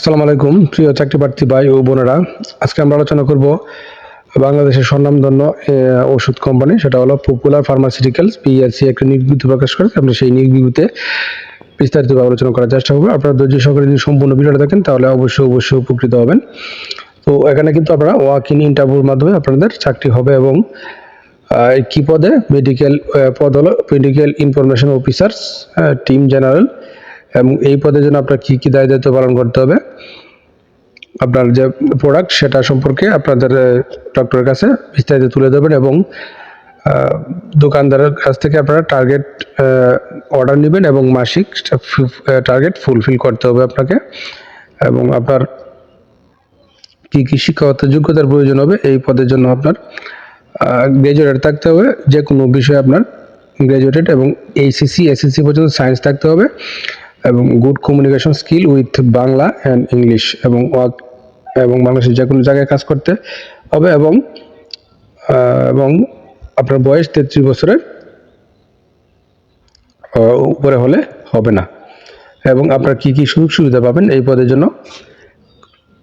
আসসালামু আলাইকুম প্রিয় চাকরি প্রার্থী ভাই ও বোনেরা। আজকে আমরা আলোচনা করব বাংলাদেশের স্বনামধন্য আহ, ওষুধ কোম্পানি। সেটা হলো পপুলার ফার্মাসিউটিক্যালস পিএলসি একটা নিয়োগ প্রকাশ করে। আপনি সেই বিজ্ঞপ্তিতে বিস্তারিতভাবে আলোচনা করার চেষ্টা করব। আপনারা ধৈর্য সহকারে যদি সম্পূর্ণ ভিডিওটা দেখেন তাহলে অবশ্যই অবশ্যই উপকৃত হবেন। তো এখানে কিন্তু আপনারা ওয়াক ইন ইন্টারভিউর মাধ্যমে আপনাদের চাকরি হবে এবং কি পদে মেডিকেল পদ হলো medical information officers team general এবং এই পদের জন্য আপনার কী কী দায় দায়িত্ব পালন করতে হবে? আপনার যে প্রোডাক্ট সেটা সম্পর্কে আপনাদের ডক্টরের কাছে বিস্তারিত তুলে দেবেন এবং দোকানদারের কাছ থেকে আপনারা টার্গেট অর্ডার নেবেন এবং মাসিক টার্গেট ফুলফিল করতে হবে আপনাকে এবং আপনার কী কী শিক্ষাগত যোগ্যতার প্রয়োজন হবে এই পদের জন্য আপনার গ্রাজুয়েট থাকতে হবে যে কোনো বিষয়ে আপনার গ্রাজুয়েটেড এবং এইচএসসি এসএসসি পর্যন্ত সায়েন্স থাকতে হবে। এবং good communication skill with Bangla and English এবং ওয়ার্ক এবং বাংলাদেশের যে কোনো জায়গায় কাজ করতে হবে এবং এবং আপনার বয়স তেত্রিশ বছরের উপরে হলে হবে না। এবং আপনার কি কি সুযোগ সুবিধা পাবেন এই পদের জন্য?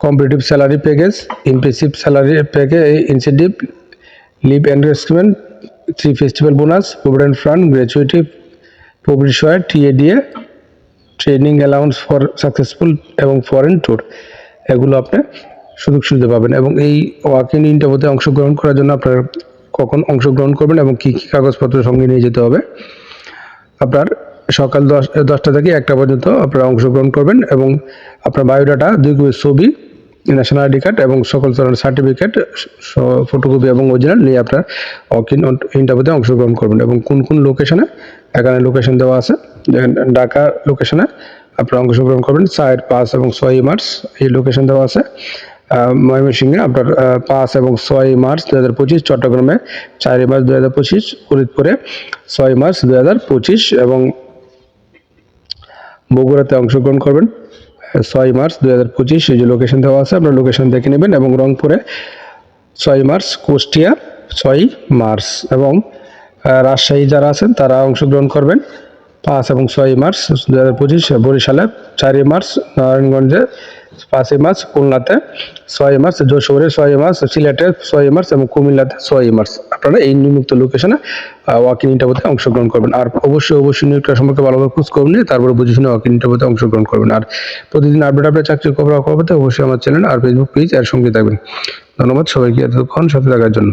Competitive salary package impressive salary package incentive leave investment three festival bonus provident fund gratuity provision TA DA training allowance for successful এবং ফরেন ট্যুর এগুলো আপনি সুযোগ সুবিধা পাবেন এবং এই ওয়াক ইন ইন্টারভিউতে অংশগ্রহণ করার জন্য আপনার কখন অংশগ্রহণ করবেন এবং কী কী কাগজপত্র সঙ্গে নিয়ে যেতে হবে। আপনার সকাল দশ, দশটা থেকে একটা পর্যন্ত আপনারা অংশগ্রহণ করবেন এবং আপনার বায়োডাটা দুই ছবি ন্যাশনাল আইডি কার্ড এবং সকল ধরনের সার্টিফিকেট ফটোকপি এবং অরিজিনাল নিয়ে আপনার ইন্টারভিউতে অংশগ্রহণ করবেন। এবং কোন কোন লোকেশনে এখানে লোকেশন দেওয়া আছে। ঢাকা লোকেশনে আপনারা অংশগ্রহণ করবেন। চার পাঁচ এবং ছয় মার্চ, এই লোকেশন দেওয়া আছে। ময়মনসিংহে আপনার পাঁচ এবং ছয় মার্চ দু হাজার পঁচিশ, চট্টগ্রামে চারই মার্চ দু হাজার পঁচিশ, ফরিদপুরে ছয় মার্চ দু হাজার পঁচিশ এবং বগুড়াতে অংশগ্রহণ করবেন। ছয় মার্চ দু হাজার পঁচিশ, এই যে লোকেশন দেওয়া আছে, আপনার লোকেশন দেখে নেবেন এবং রংপুরে ছয় মার্চ, কুষ্টিয়া ছয় মার্চ এবং রাজশাহী যারা আছেন, তারা অংশগ্রহণ করবেন। পাঁচ এবং ছয় মার্চ দু হাজার পঁচিশ বরিশালে, চারই মার্চ নারায়ণগঞ্জে, পাঁচই মার্চ খুলনাতে, ছয় মার্চ যশোরে, ছয় মার্চ সিলেটে, ছয় মার্চ এবং কুমিল্লাতে ছয় মার্চ। আপনারা এই নিম্নোক্ত লোকেশনে ওয়াকিং ইন ইন্টারভিউতে অংশগ্রহণ করবেন। আর অবশ্যই অবশ্যই নিয়োগটা সম্পর্কে ভালোভাবে খোঁজ করবেন তারপরে বুঝে শুনে ওয়াক ইন ইন্টারভিউতে অংশগ্রহণ করবেন। আর প্রতিদিন আপডেট আপডেট চাকরি খবর অবশ্যই আমার চ্যানেল আর ফেসবুক পেজ এর সঙ্গে থাকবেন। ধন্যবাদ সবাইকে এতক্ষণ সাথে থাকার জন্য।